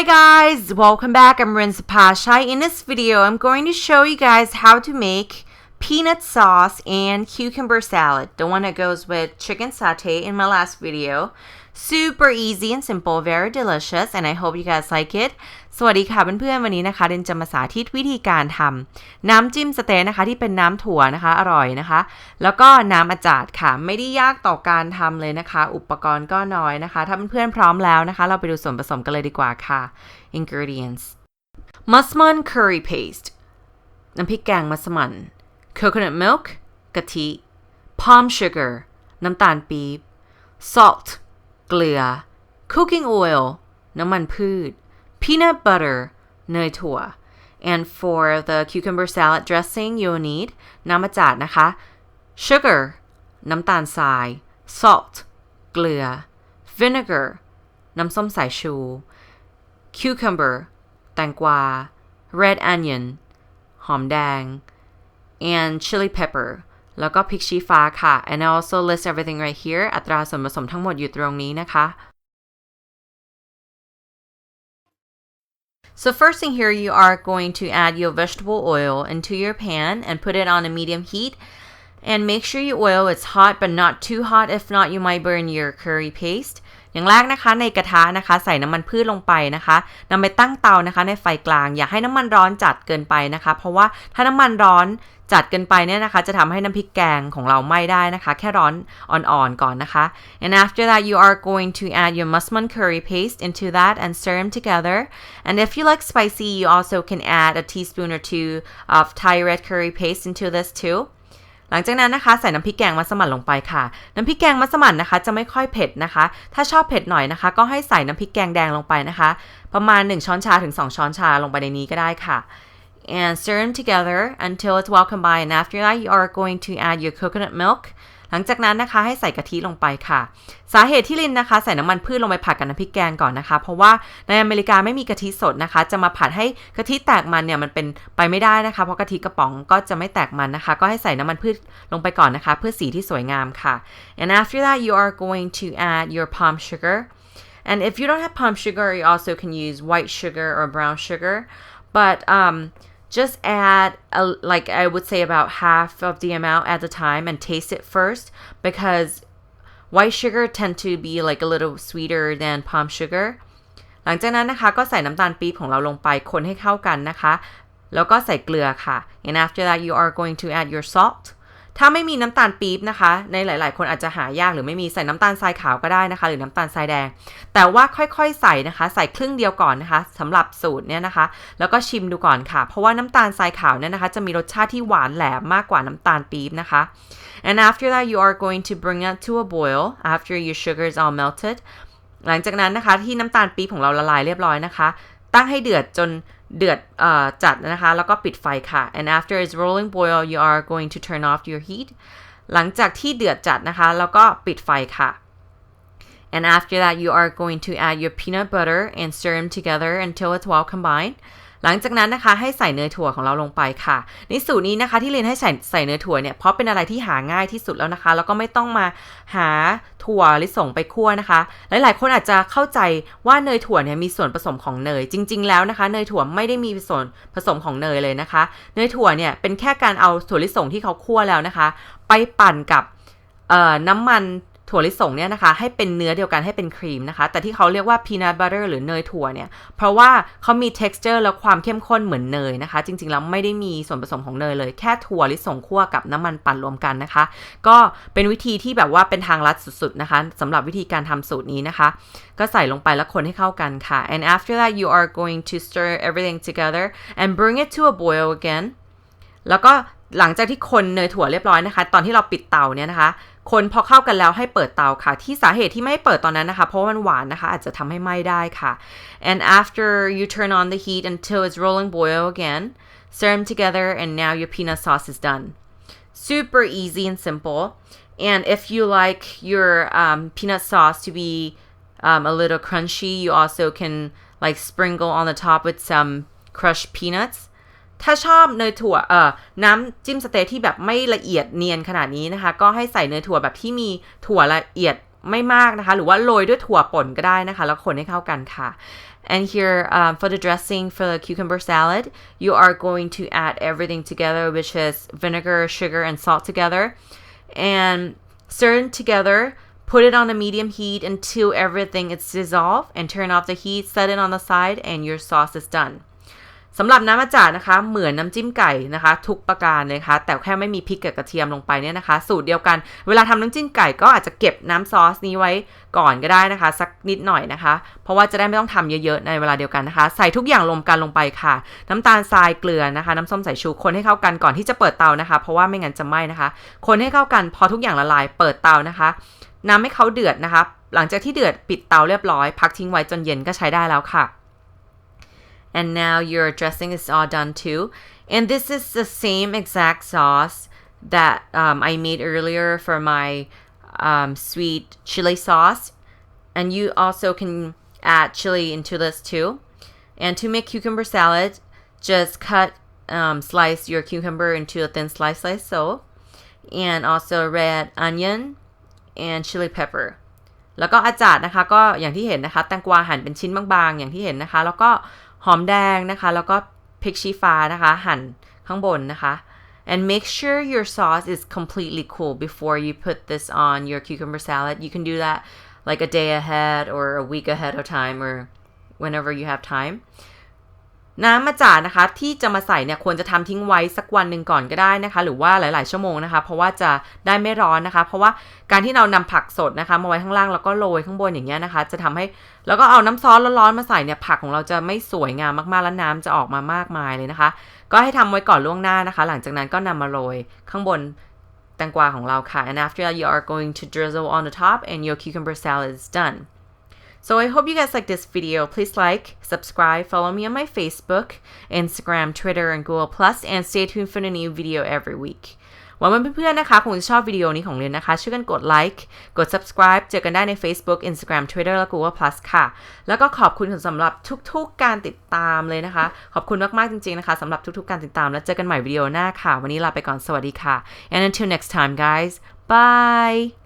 Hi guys, welcome back. I'm Rin Sapashai. In this video, I'm going to show you guys how to make peanut sauce and cucumber salad, the one that goes with chicken satay in my last video. Super easy and simple, very delicious, and I hope you guys like it. สวัสดีค่ะเพื่อนๆวันนี้นะคะเดนจะมาสาธิตวิธีการทำน้ำจิ้มสเต๊ะนะคะที่เป็นน้ำถั่วนะคะอร่อยนะคะ แล้วก็น้ำอาจาดค่ะไม่ได้ยากต่อการทำเลยนะคะ อุปกรณ์ก็น้อยนะคะ ถ้าเพื่อนๆพร้อมแล้วนะคะ เราไปดูส่วนผสมกันเลยดีกว่าค่ะ ingredients musman curry paste น้ำพริกแกงมัสมั่น coconut milk กะทิ palm sugar น้ำตาลปี๊บ salt เกลือ cooking oil น้ำมันพืช peanut butter เนยถั่ว and for the cucumber salad dressing you'll need น้ำมะจาดนะคะ sugar น้ำตาลทราย salt เกลือ vinegar น้ำส้มสายชู cucumber แตงกวา red onion หอมแดง and chili pepper แล้วก็พริกชี้ฟ้าค่ะ and I also list everything right here อัตราส่วนผสมทั้งหมดอยู่ตรงนี้นะคะ So first thing here, you are going to add your vegetable oil into your pan and put it on a medium heat. And make sure your oil is hot but not too hot. If not, you might burn your curry paste. อย่างแรกนะคะในกระทะนะคะ ใส่น้ำมันพืชลงไปนะคะนำไปตั้งเตานะคะในไฟกลาง อย่าให้น้ำมันร้อนจัดเกินไปนะคะ เพราะว่าถ้าน้ำมันร้อนจัดเกินไปเนี่ยนะคะ จะทำให้น้ำพริกแกงของเราไหม้ได้นะคะ แค่ร้อนอ่อนๆก่อนนะคะ and after that you are going to add your musman curry paste into that and stir them together and if you like spicy you also can add a teaspoon or two of Thai red curry paste into this too หลังจากนั้นนะคะใส่น้ำพริกแกงมัสมั่นลงไปค่ะ น้ำพริกแกงมัสมั่นนะคะ จะไม่ค่อยเผ็ดนะคะ ถ้าชอบเผ็ดหน่อยนะคะ ก็ให้ใส่น้ำพริกแกงแดงลงไปนะคะ ประมาณ 1 ช้อนชาถึง 2 ช้อนชาลงไปในนี้ก็ได้ค่ะ and stir them together until it's well combined and after that you are going to add your coconut milk หลังจากนั้นนะคะให้ใส่กะทิลงไปค่ะ สาเหตุที่ลินนะคะ ใส่น้ำมันพืชลงไปผัดกับน้ำพริกแกงก่อนนะคะ เพราะว่าในอเมริกาไม่มีกะทิสดนะคะ จะมาผัดให้กะทิแตกมันเนี่ยมันเป็นไปไม่ได้นะคะ เพราะกะทิกระป๋องก็จะไม่แตกมันนะคะ ก็ให้ใส่น้ำมันพืชลงไปก่อนนะคะ เพื่อสีที่สวยงามค่ะ and after that you are going to add your palm sugar and if you don't have palm sugar you also can use white sugar or brown sugar but um just add a, like I would say about half of the amount at the time and taste it first because white sugar tend to be like a little sweeter than palm sugar หลังจากนั้นนะคะก็ใส่น้ำตาลปี๊บของเราลงไปคนให้เข้ากันนะคะ แล้วก็ใส่เกลือค่ะ and after that you are going to add your salt ถ้าไม่มีน้ำตาลปี๊บนะคะ ในหลาย ๆ คนอาจจะหายากหรือไม่มีใส่น้ำตาลทรายขาวก็ได้นะคะ หรือน้ำตาลทรายแดง แต่ว่าค่อย ๆ ใส่นะคะ ใส่ครึ่งเดียวก่อนนะคะสำหรับสูตรเนี่ยนะคะ แล้วก็ชิมดูก่อนค่ะ เพราะว่าน้ำตาลทรายขาวเนี่ยนะคะ จะมีรสชาติที่หวานแหลมมากกว่าน้ำตาลปี๊บนะคะ and after that you are going to bring it to a boil after your sugar is all melted หลังจากนั้นนะคะที่น้ำตาลปี๊บของเราละลายเรียบร้อยนะคะ ตั้งให้เดือดจน เดือดจัดนะคะ แล้วก็ปิดไฟค่ะ and after it's rolling boil you are going to turn off your heat หลังจากที่เดือดจัดนะคะ แล้วก็ปิดไฟค่ะ and after that you are going to add your peanut butter and stir them together until it's well combined หลังจากนั้นนะคะให้ใส่เนยถั่วของเราลงไปค่ะ ในสูตรนี้นะคะที่เรียนให้ใส่ใส่เนยถั่วเนี่ยเพราะเป็นอะไรที่หาง่ายที่สุดแล้วนะคะ แล้วก็ไม่ต้องมาหาถั่วลิสงไปคั่วนะคะ หลาย ๆ คนอาจจะเข้าใจว่าเนยถั่วเนี่ยมีส่วนผสมของเนยจริง ๆ แล้วนะคะ เนยถั่วไม่ได้มีส่วนผสมของเนยเลยนะคะ เนยถั่วเนี่ยเป็นแค่การเอาถั่วลิสงที่เขาคั่วแล้วนะคะ ไปปั่นกับน้ำมัน ถั่วลิสงเนี่ยนะคะให้เป็นเนื้อเดียวกันให้เป็นครีมนะคะ แต่ที่เขาเรียกว่า peanut butter หรือเนยถั่วเนี่ย เพราะว่าเขามี texture และความเข้มข้นเหมือนเนยนะคะ จริงๆแล้วไม่ได้มีส่วนผสมของเนยเลยแค่ถั่วลิสงคั่วกับน้ำมันปั่นรวมกันนะคะ ก็เป็นวิธีที่แบบว่าเป็นทางลัดสุดๆนะคะสำหรับวิธีการทำสูตรนี้นะคะ ก็ใส่ลงไปแล้วคนให้เข้ากันค่ะ and after that you are going to stir everything together and bring it to a boil again แล้วก็หลังจากที่คนเนยถั่วเรียบร้อยนะคะ ตอนที่เราปิดเตาเนี่ยนะคะคนพอเข้ากันแล้วให้เปิดเตาค่ะ ที่สาเหตุที่ไม่ให้เปิดตอนนั้นนะคะ เพราะมันหวานนะคะ อาจจะทำให้ไหม้ได้ค่ะ and after you turn on the heat until it's rolling boil again stir them together and now your peanut sauce is done super easy and simple and if you like your um, peanut sauce to be um, a little crunchy you also can like sprinkle on the top with some crushed peanuts ถ้าชอบเนยถั่วเอ่อน้ำจิ้มสเต๊ที่แบบไม่ละเอียดเนียนขนาดนี้นะคะ ก็ให้ใส่เนยถั่วแบบที่มีถั่วละเอียดไม่มากนะคะ หรือว่าโรยด้วยถั่วป่นก็ได้นะคะ แล้วคนให้เข้ากันค่ะ and here um, for the dressing for the cucumber salad you are going to add everything together which is vinegar sugar and salt together and stir it together put it on a medium heat until everything is dissolved and turn off the heat set it on the side and your sauce is done สำหรับน้ำอาจารย์นะคะ เหมือนน้ำจิ้มไก่นะคะ ทุกประการเลยค่ะแต่แค่ไม่มีพริกกับกระเทียมลงไปเนี่ยนะคะ สูตรเดียวกัน เวลาทำน้ำจิ้มไก่ก็อาจจะเก็บน้ำซอสนี้ไว้ก่อนก็ได้นะคะ สักนิดหน่อยนะคะ เพราะว่าจะได้ไม่ต้องทำเยอะๆ ในเวลาเดียวกันนะคะ ใส่ทุกอย่างรวมกันลงไปค่ะ น้ำตาลทรายเกลือนะคะ น้ำส้มสายชูคนให้เข้ากันก่อนที่จะเปิดเตานะคะ เพราะว่าไม่งั้นจะไหม้นะคะ คนให้เข้ากันพอทุกอย่างละลายเปิดเตานะคะน้ำให้เขาเดือดนะคะ หลังจากที่เดือดปิดเตาเรียบร้อย พักทิ้งไว้จนเย็นก็ใช้ได้แล้วค่ะ and now your dressing is all done too. And this is the same exact sauce that um, I made earlier for my um, sweet chili sauce. And you also can add chili into this too. And to make cucumber salad, just cut, um, slice your cucumber into a thin slice like so. And also red onion and chili pepper. แล้วก็อาจารย์นะคะก็อย่างที่เห็นนะคะแตงกวาหั่นเป็นชิ้นบางๆ อย่างที่เห็นนะคะ แล้วก็ หอมแดงนะคะ แล้วก็พริกชี้ฟ้านะคะ หั่นข้างบนนะคะ and make sure your sauce is completely cool before you put this on your cucumber salad you can do that like a day ahead or a week ahead of time or whenever you have time น้ำมาจ่านะคะที่จะมาใส่เนี่ยควรจะทำทิ้งไว้สักวันหนึ่งก่อนก็ได้นะคะ หรือว่าหลาย ๆ ชั่วโมงนะคะ เพราะว่าจะได้ไม่ร้อนนะคะ เพราะว่าการที่เรานำผักสดนะคะ มาไว้ข้างล่างแล้วก็โรยข้างบนอย่างเงี้ยนะคะ จะทำให้แล้วก็เอาน้ำซอสร้อนๆมาใส่เนี่ยผักของเราจะไม่สวยงามมากๆแล้วน้ำจะออกมามากมายเลยนะคะ ก็ให้ทำไว้ก่อนล่วงหน้านะคะ หลังจากนั้นก็นำมาโรยข้างบนแตงกวาของเราค่ะ and after that you are going to drizzle on the top and your cucumber salad is done So I hope you guys like this video. Please like, subscribe, follow me on my Facebook, Instagram, Twitter, and Google Plus, and stay tuned for a new video every week. หวังว่าเพื่อนๆนะคะคงจะชอบวิดีโอนี้ของเรียนนะคะ ช่วยกันกดไลค์ กด subscribe เจอกันได้ใน Facebook Instagram Twitter และ Google Plus ค่ะ แล้วก็ขอบคุณสำหรับทุกๆการติดตามเลยนะคะ ขอบคุณมากๆจริงๆนะคะสำหรับทุกๆการติดตาม แล้วเจอกันใหม่วิดีโอหน้าค่ะ วันนี้ลาไปก่อนสวัสดีค่ะ and until next time guys bye